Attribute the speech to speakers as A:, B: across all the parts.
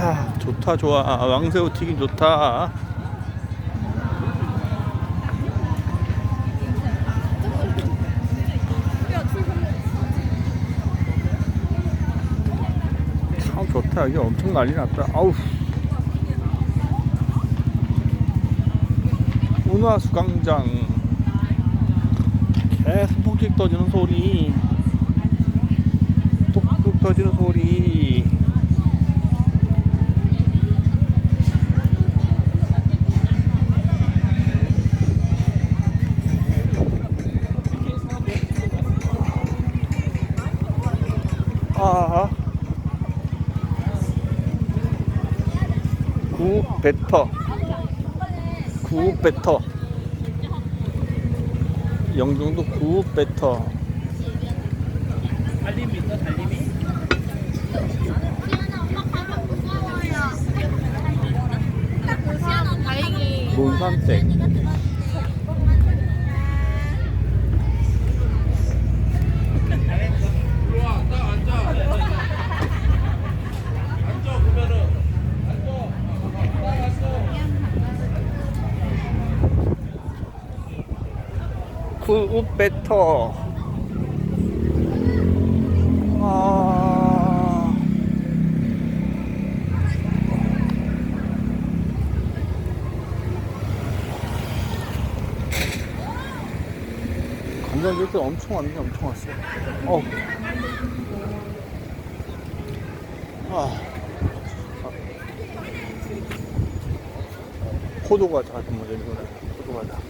A: 아 좋다 좋아. 왕새우 튀김 좋다. 참 좋다. 여기 엄청 난리 났다. 아우. 운화수광장. 계속 폭죽 떠지는 소리. 뚝뚝 떠지는 소리 아 구 베터 구 베터 영종도 구 베터
B: 달림이 있어 달림이?
C: 다행히.
A: 논산댁 구베터. 아. 관광객들 엄청 왔네 엄청 왔어. 어. 아. 포도 과자 같은 모델이구나 포도 과자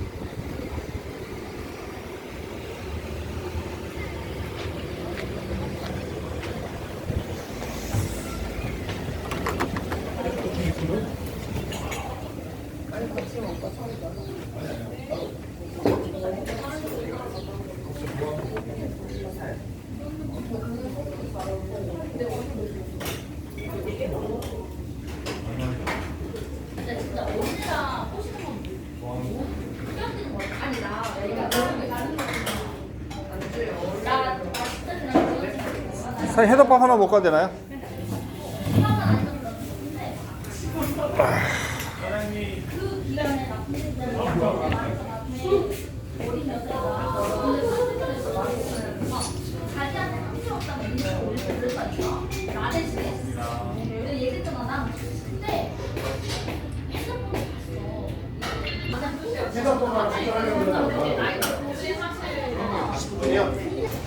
A: 사장님 해덮밥 하나 못 가도 되나요?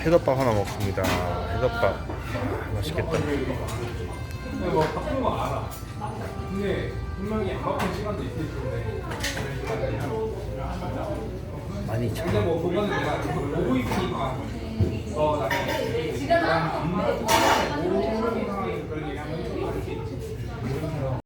A: 해덮밥 하나 먹습니다. 해덮밥. 아, 맛있겠다
D: 뭐 바쁜 거 알아. 근데 분명히 안 바쁜 시간도 있을 텐데.
A: 많이 참
D: 근데 뭐 그거는 내가 보고 있으니까